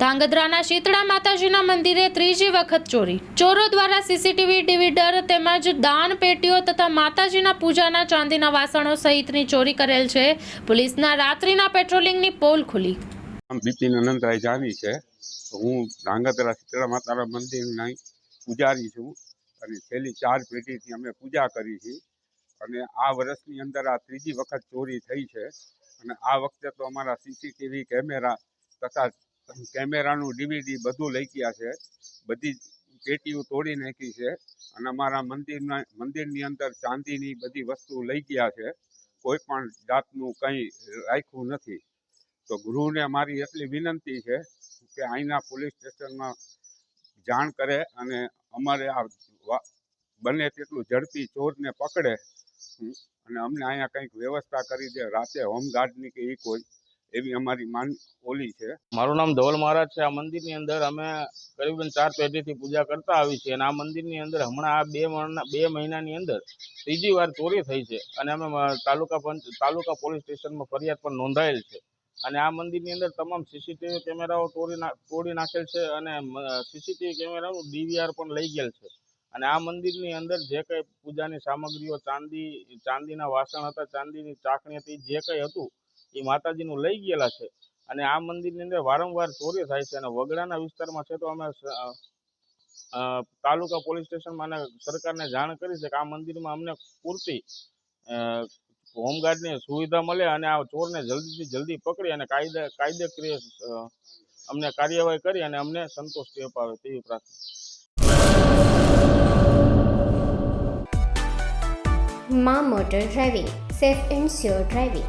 ધાંગધ્રાના શીતળા માતાજીના મંદિરે ત્રીજી વખત ચોરી. ચોરો દ્વારા સીસીટીવી ડિવિડર તેમજ દાન પેટીઓ તથા માતાજીના પૂજાના ચાંદીના વાસણો સહિતની ચોરી કરેલ છે. પોલીસના રાત્રિના પેટ્રોલિંગની પોલ ખુલી. બિપિન અનંતરાય જાવી છે. હું ધાંગધ્રા શીતળા માતાના મંદિરના પૂજારી છું. અને છેલ્લી ચાર પેઢીથી અમે પૂજા કરી છે. અને આ વર્ષની અંદર આ ત્રીજી વખત ચોરી થઈ છે. અને આ વખતે તો અમારા સીસીટીવી કેમેરા તથા કેમેરાનું ડીવીડી બધું લઈ ગયા છે. બધી પેટીઓ તોડી નાખી છે અને અમારા મંદિરના, મંદિરની અંદર ચાંદીની બધી વસ્તુ લઈ ગયા છે. કોઈ પણ જાતનું કંઈ રાખ્યું નથી. તો ગૃહને મારી એટલી વિનંતી છે કે અહીંના પોલીસ સ્ટેશનમાં જાણ કરે અને અમારે આ બને તેટલું ઝડપી ચોરને પકડે. અને અમને અહીંયા કંઈક વ્યવસ્થા કરી દે. રાતે હોમગાર્ડની કે એ કોઈ એવી અમારી માન, ઓલી છે. મારું નામ ધવલ મહારાજ છે. આ મંદિરની અંદર અમે કરીબન ચાર પેઢીથી પૂજા કરતા આવી છીએ અને આ મંદિરની અંદર હમણાં આ બે મહિના, બે મહિનાની અંદર ત્રીજી વાર ચોરી થઈ છે અને અમે તાલુકા પંચ, તાલુકા પોલીસ સ્ટેશનમાં ફરિયાદ પણ નોંધાયેલ છે. અને આ મંદિરની અંદર તમામ સીસીટીવી કેમેરાઓ તોડી તોડી નાખેલ છે અને સીસીટીવી કેમેરાનું ડીવીઆર પણ લઈ ગયેલ છે. અને આ મંદિરની અંદર જે કંઈ પૂજાની સામગ્રીઓ, ચાંદી, ચાંદીના વાસણ હતા, ચાંદીની ચાકણી હતી, જે કંઈ હતું એ માતાજીનું લઈ ગયેલા છે. અને આ મંદિરની અંદર વારંવાર ચોરી થાય છે અને વગડાના વિસ્તારમાં છે તો અમે તાલુકા પોલીસ સ્ટેશનમાં અને સરકારને જાણ કરી છે કે આ મંદિરમાં અમને પૂરતી હોમગાર્ડની સુવિધા મળે અને આ ચોરને જલ્દીથી જલ્દી પકડી અને કાયદે, કાયદેકીય અમને કાર્યવાહી કરી અને અમને સંતોષ અપાવે તેવી પ્રાર્થના. મા motor driving, safe and sure driving.